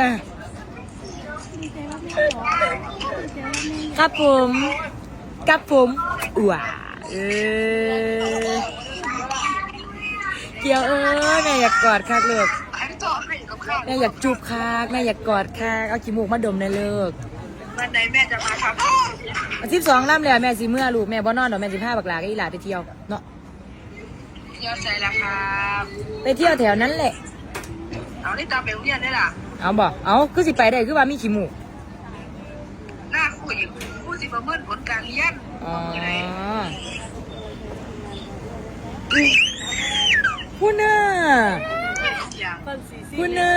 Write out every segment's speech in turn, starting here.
นะครับผมกับผมว้าเออเกี่ยวเออแม่อยากกอดคักเลิกอันเจาะให้กับข้าวแม่อยากจูบคักแม่อยากกอดคักเอาขี้มูกมาดมในเลิกวันไหนแม่จะมาทำสิบสองล่ำแล้วแม่สิเมื่อลูกแม่บ่นอนดอกแม่สิพาบักหลากับอีหลาไปเที่ยวเนาะยอดใจแล้วครับไปเที่ยวแถวนั้นแหละ เอาได้ตามไปโรงเรียนได้ล่ะเอาบ่เอาคือสิไปได้คือว่ามีขี้มูกหน้าคุยผู้สิประเมินผลการเรียนอ๋อคือไหนพูน่าอย่างพูน่า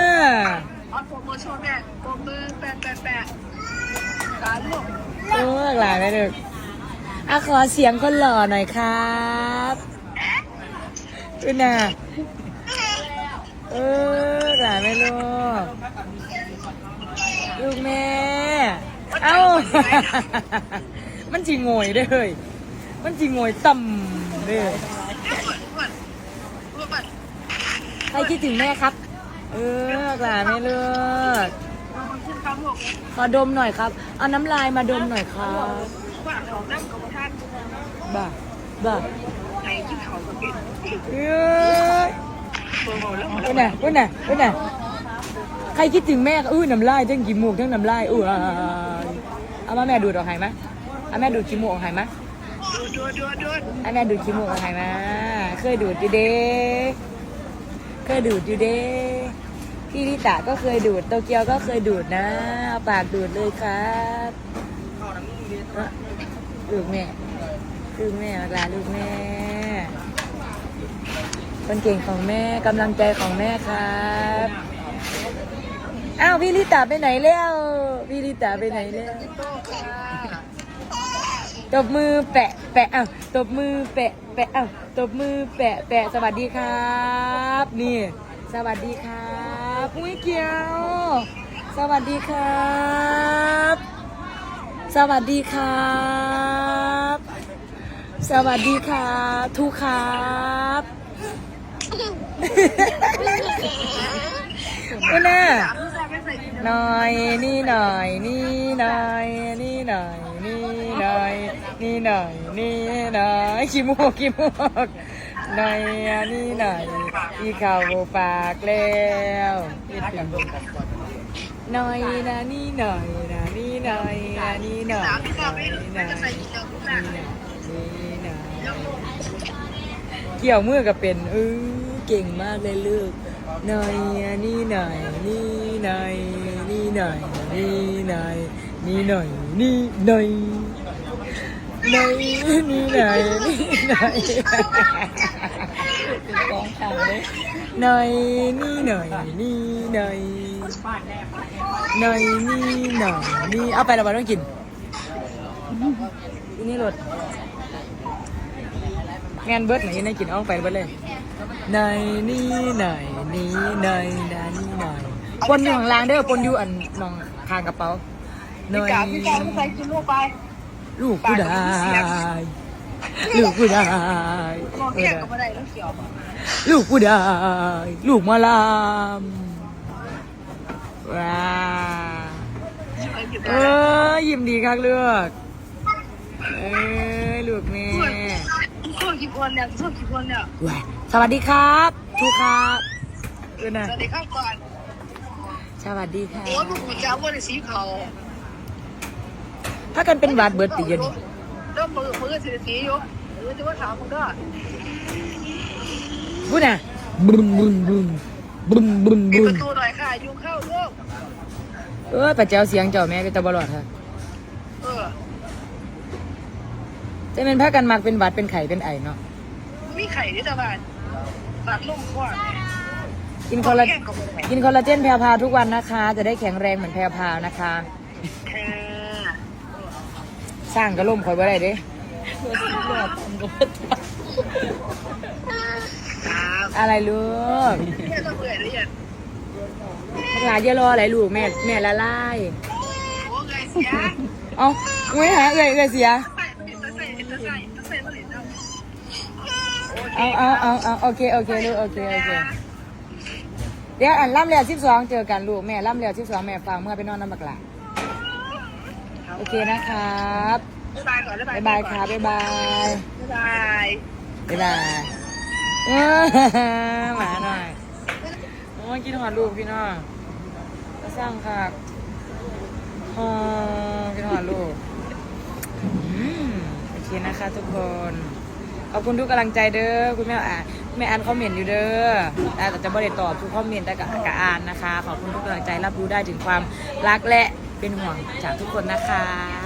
ออนโปรโมชั่นแม่โปรมือแปะแปะแปะตาลูกโอ้บักหลาไปเด้ออะขอเสียงคนหล่อหน่อยครับพูน่าเออ หลานไหมลูก ลูกแม่ เอ้า มันจีงวยได้เลยมันจีงวยต่ำเลยใครคิดถึงแม่ครับ เออหลานไหมลูกขอดมหน่อยครับ เอาน้ำลายมาดมหน่อยครับบ่าบ่าเอ้ย ววันน่ะวันน่ะวันน่ะใครคิดถึงแม่ก็อื้อน้ำลายทั้งกี่มูกทั้งน้ำลายอู้ยเอามาแม่ดูดออกให้มเอาแม่ดูดขี้มูกออกให้มดูดูดดูดูเอาแม่ดูดขี้มูกออกให้มเคยดูดอยู่เด้เคยดูดอยู่เด้พี่ลิตาก็เคยดูดโตเกียวก็เคยดูดนะเอาปากดูดเลยครับลูกแม่ลูกแม่เวลาลูกแม่ คนเก่งของแม่กำลังใจของแม่ครับอ้าวพี่ลิตาไปไหนแล้วพี่ลิตาไปไหนแล้วตค่ะตบมือแปะแปะอ้าวตบมือแปะแปะอ้าวตบมือแปะแปะสวัสดีครับ นี่ สวัสดีครับอุ้ยเกียว สวัสดีครับ สวัสดีครับ สวัสดีครับทุกครับ อุ้น่ายไม่ใส่หน่อยนี่หน่อยนี่หน่อยนี่หน่อยนี่หน่อยนี่หน่อยนี่หน่อยขี้มูกขี้มูกหน่อยนี่หน่อยอีเข่าปากแล้วหน่อยนะนี่หน่อยนะนี่หน่อยนะนี่หน่อยสานี่หน่อยจะใส่กินแล้วทุกอย่างนี่หน่อยเกี่ยวมือกับเป็นเออ เก่งมากเลยลูกหน่อยนี่หน่อยนี่หน่อยนี่หน่อยนี่หน่อยนี่หน่อยนี่หน่อยหน่อยนี่หน่อยนี่หน่อยกองข่าวเลยหน่อยนี่หน่อยนี่หน่อยหน่อยนี่หน่อยนี่เอาไปล้วเราต้องกินอันนี่รถงานเบิร์ดไหนยังได้กินเอาไปเบิร์ดเลย หน่อยนี่หน่อยนี่หน่อยนะนี่หน่อยปนอยู่ข้างล่างเด้อปนอยู่อันมองคางกระเป๋าหน่อยกาพี่กาไม่ใส่กินลูกไป ลูกกูได้ลูกกูได้มองเรียกก็ไม่ได้ล้วเขียวลูกกูได้ลูกมาลามว้าเอได้อยิ้มดีครับเลือกเอ้ยลูกแม่ ช่วงกี่วันเนี่ยช่วงกี่วันเนี่ยว้าสวัสดีครับทุกครับเออนะสวัสดีครับก่อนสวัสดีค่ะโอ้ลูกหัวใจว่าในสีเขาถ้ากันเป็นหวาดเบิร์ดตีกันนี่เริ่มมือมือสีสีอยู่เออจะว่าถามมึงก็พูดนะบึมบึมบึมบึมบึมปิดบึปมระตูหน่อยค่ะอยู่เข้าลูกเออปัจเจ้าเสียงเจ้าแม่ก็จะบลอดค่ะ เออ จะเป็นพากันมักเป็นหวัดเป็นไข่เป็นไอเนาะมีไข่ที่ตะวันตัดลงกว่ากินคอลลากินคอลลาเจนแพรพาวทุกวันนะคะ จะได้แข็งแรงเหมือนแพรพาวนะคะเออสร้างกระล่มคอยบ่ได้เด้ครับอะไรลูกแค่ต้องเบื่อหรือยังหลานอย่ารออะไรลูกแม่แม่ละลายโอ้ไงเสียเอาไม่หาเอ้ยเอ้ยเสีย เอาเอาเอาเอาโอเคโอเคลูกโอเคโอเคเดี๋ยวอันล่ำแล้วสิบสองเจอกันลูกแม่ล่ำแล้วสิบสองแม่ฟังเมื่อไปนอนน้ำบักหลาโอเคนะครับบ๊ายบายก่อนบ๊ายบายบายยครับบ๊ายบายบ๊ายบายบ๊ายบายหมาหน่อยโอ้ยกินหอดลูกพี่น้องมาสร้างค่ะอ๋อกินหอดลูกอืมโอเคนะคะทุกคน ขอบคุณทุกกำลังใจเด้อคุณแม่อ่านแม่อ่านคอมเมนต์อยู่เด้อแต่จะไม่ได้ตอบทุกคอมเมนต์แต่กับอ่านนะคะ ขอบคุณทุกกำลังใจรับรู้ได้ถึงความรักและเป็นห่วงจากทุกคนนะคะ